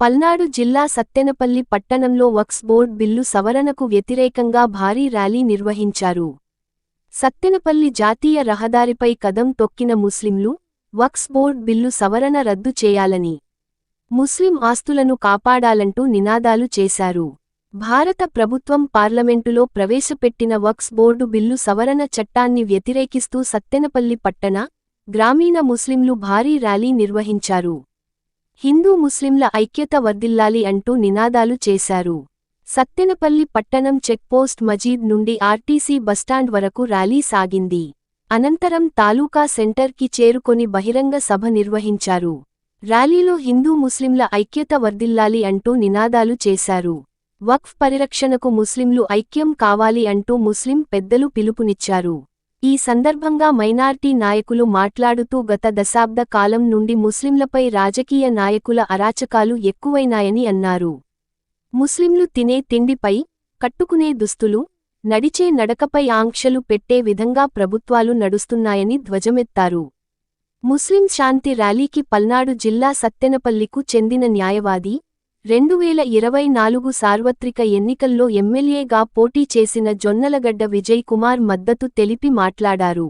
పల్నాడు జిల్లా సత్తెనపల్లి పట్టణంలో Waqf board bill సవరణకు వ్యతిరేకంగా భారీ ర్యాలీ నిర్వహించారు. సత్తెనపల్లి జాతీయ రహదారిపై కదం తొక్కిన ముస్లింలు వక్స్ బోర్డ్ బిల్లు సవరణ రద్దు చేయాలని ముస్లిం ఆస్తులను కాపాడాలంటూ నినాదాలు చేశారు. భారత ప్రభుత్వం పార్లమెంటులో ప్రవేశపెట్టిన వక్స్ బోర్డు బిల్లు సవరణ చట్టాన్ని వ్యతిరేకిస్తూ సత్తెనపల్లి పట్టణ గ్రామీణ ముస్లింలు భారీ ర్యాలీ నిర్వహించారు. హిందూ ముస్లింల ఐక్యత వర్ధిల్లాలి అంటూ నినాదాలు చేశారు. సత్తెనపల్లి పట్టణం చెక్పోస్ట్ మజీద్ నుండి ఆర్టీసీ బస్టాండ్ వరకు ర్యాలీ సాగింది. అనంతరం తాలూకా సెంటర్కి చేరుకొని బహిరంగ సభ నిర్వహించారు. ర్యాలీలో హిందూ ముస్లింల ఐక్యత వర్ధిల్లాలి అంటూ నినాదాలు చేశారు. వక్ఫ్ పరిరక్షణకు ముస్లింలు ఐక్యం కావాలి అంటూ ముస్లిం పెద్దలు పిలుపునిచ్చారు. ఈ సందర్భంగా మైనార్టీ నాయకులు మాట్లాడుతూ గత దశాబ్ద కాలం నుండి ముస్లింలపై రాజకీయ నాయకుల అరాచకాలు ఎక్కువైనాయని అన్నారు. ముస్లింలు తినే తిండిపై కట్టుకునే దుస్తులు నడిచే నడకపై ఆంక్షలు పెట్టే విధంగా ప్రభుత్వాలు నడుస్తున్నాయని ధ్వజమెత్తారు. ముస్లిం శాంతి ర్యాలీకి పల్నాడు జిల్లా సత్తెనపల్లికు చెందిన న్యాయవాది రెండు వేల ఇరవై నాలుగు సార్వత్రిక ఎన్నికల్లో ఎమ్మెల్యేగా పోటీ చేసిన జొన్నలగడ్డ విజయ్ కుమార్ మద్దతు తెలిపి మాట్లాడారు.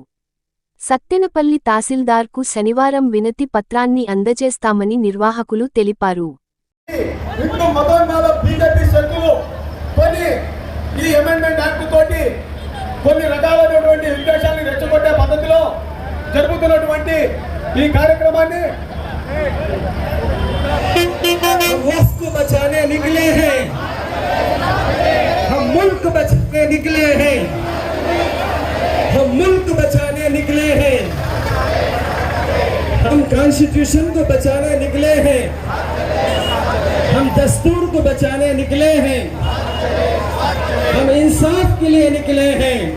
సత్తెనపల్లి తహసీల్దార్కు శనివారం వినతి పత్రాన్ని అందజేస్తామని నిర్వాహకులు తెలిపారు. కొన్ని ఈ రకాలైనటువంటి రెచ్చగొట్టే పద్ధతిలో ఈ కార్యక్రమాన్ని वक्त को बचाने निकले हैं। हम मुल्क बचाने निकले हैं। हम मुल्क बचाने निकले हैं। हम कॉन्स्टिट्यूशन को बचाने निकले हैं। हम दस्तूर को बचाने निकले हैं। हम इंसाफ के लिए निकले हैं।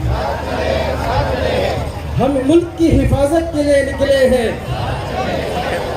हम मुल्क की हिफाजत के लिए निकले हैं।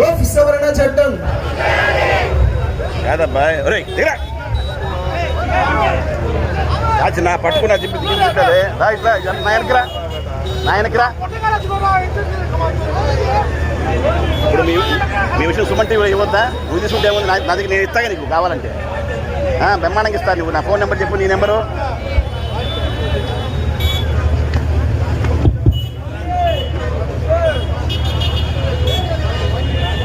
వఫ్ సవరణ చట్టం. కాదబ్బా ఒరే దిగరా. రాజు నా పట్టుకున్నా జిప్పి దిగించుంటుంది రా ఇట్లా ఇట్లా నా ఇప్పుడు మీ మీ విషయం సుమన్ టీవీ ఇవ్వద్దా? నువ్వు తీసుకుంటే ఏముంది? నా దగ్గర నేను ఇస్తాగా నీకు కావాలంటే. బ్రహ్మాండంగా ఇస్తాను నువ్వు. నా ఫోన్ నెంబర్ చెప్పు నీ నెంబరు.